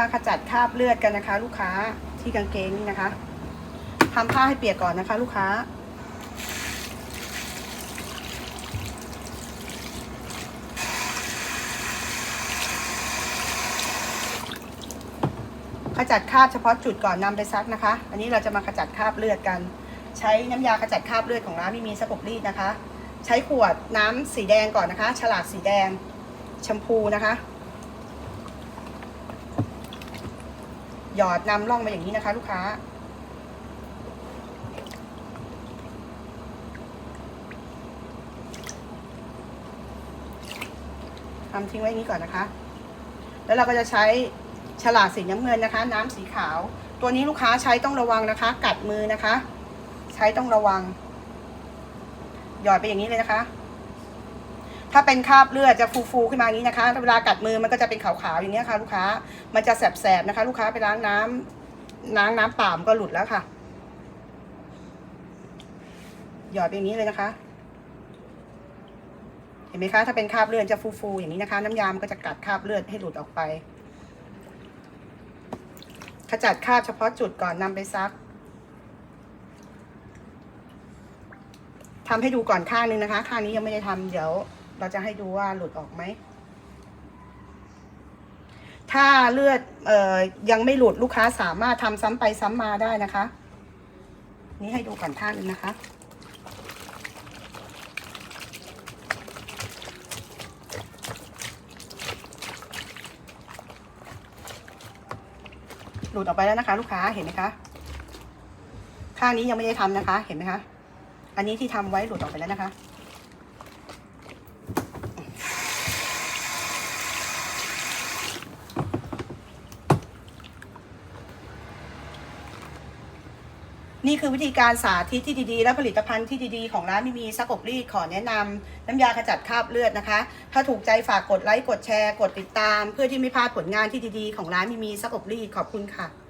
มาขจัดคราบเลือดกันนะคะ ลูกค้าที่กางเกงนี่นะคะทำผ้าให้เปียกก่อนนะคะ ลูกค้า ขจัดคราบเฉพาะจุดก่อนนำไปซักนะคะ อันนี้เราจะมาขจัดคราบเลือดกัน ใช้น้ำยาขจัดคราบเลือดของร้านไม่มีสกปรีดนะคะ ใช้ขวดน้ำสีแดงก่อนนะคะ ฉลากสีแดงแชมพูนะคะ หยอดนำร่องมาอย่างนี้นะคะ ลูกค้า ทำทิ้งไว้อย่างนี้ก่อนนะคะ แล้วเราก็จะใช้ฉลากสีน้ำเงินนะคะ น้ำสีขาว ตัวนี้ลูกค้าใช้ต้องระวังนะคะ กัดมือนะคะ ใช้ต้องระวัง หยอดไปอย่างนี้เลยนะคะ ถ้าเป็นคราบเลือดจะฟูๆขึ้นมาอย่างนี้นะคะเวลากัดมือมันก็จะเป็นขาวๆอย่างนี้ค่ะ ลูกค้ามันจะแสบๆนะคะ ลูกค้าไปล้างน้ำล้างน้ำเปล่ามก็หลุดแล้วค่ะ หยอดไปอย่างนี้เลยนะคะ เห็นไหมคะ ถ้าเป็นคราบเลือดจะฟูๆอย่างนี้นะคะ น้ำยามนก็จะกัดคราบเลือดให้หลุดออกไป ขจัดคราบเฉพาะจุดก่อนนำไปซักทำให้ดูก่อนข้างนึงนะคะ ข้างนี้ยังไม่ได้ทำเดี๋ยว เราจะให้ดูว่าหลุดออกไหม ถ้าเลือดเอ่อยังไม่หลุดลูกค้าสามารถทำซ้ำไปซ้ำมาได้นะคะ นี่ให้ดูก่อนข้างนึงนะคะหลุดออกไปแล้วนะคะ ลูกค้าเห็นไหมคะ ข้างนี้ยังไม่ได้ทำนะคะ เห็นไหมคะ อันนี้ที่ทำไว้หลุดออกไปแล้วนะคะ นี่คือวิธีการสาธิตที่ดีๆ และผลิตภัณฑ์ที่ดีๆ ของร้านมีมีซักอบรีดขอแนะนำน้ำยาขจัดคราบเลือดนะคะ ถ้าถูกใจฝากกดไลค์กดแชร์ กดติดตาม เพื่อที่ไม่พลาดผลงานที่ดีๆ ของร้านมีมีซักอบรีดขอบคุณค่ะ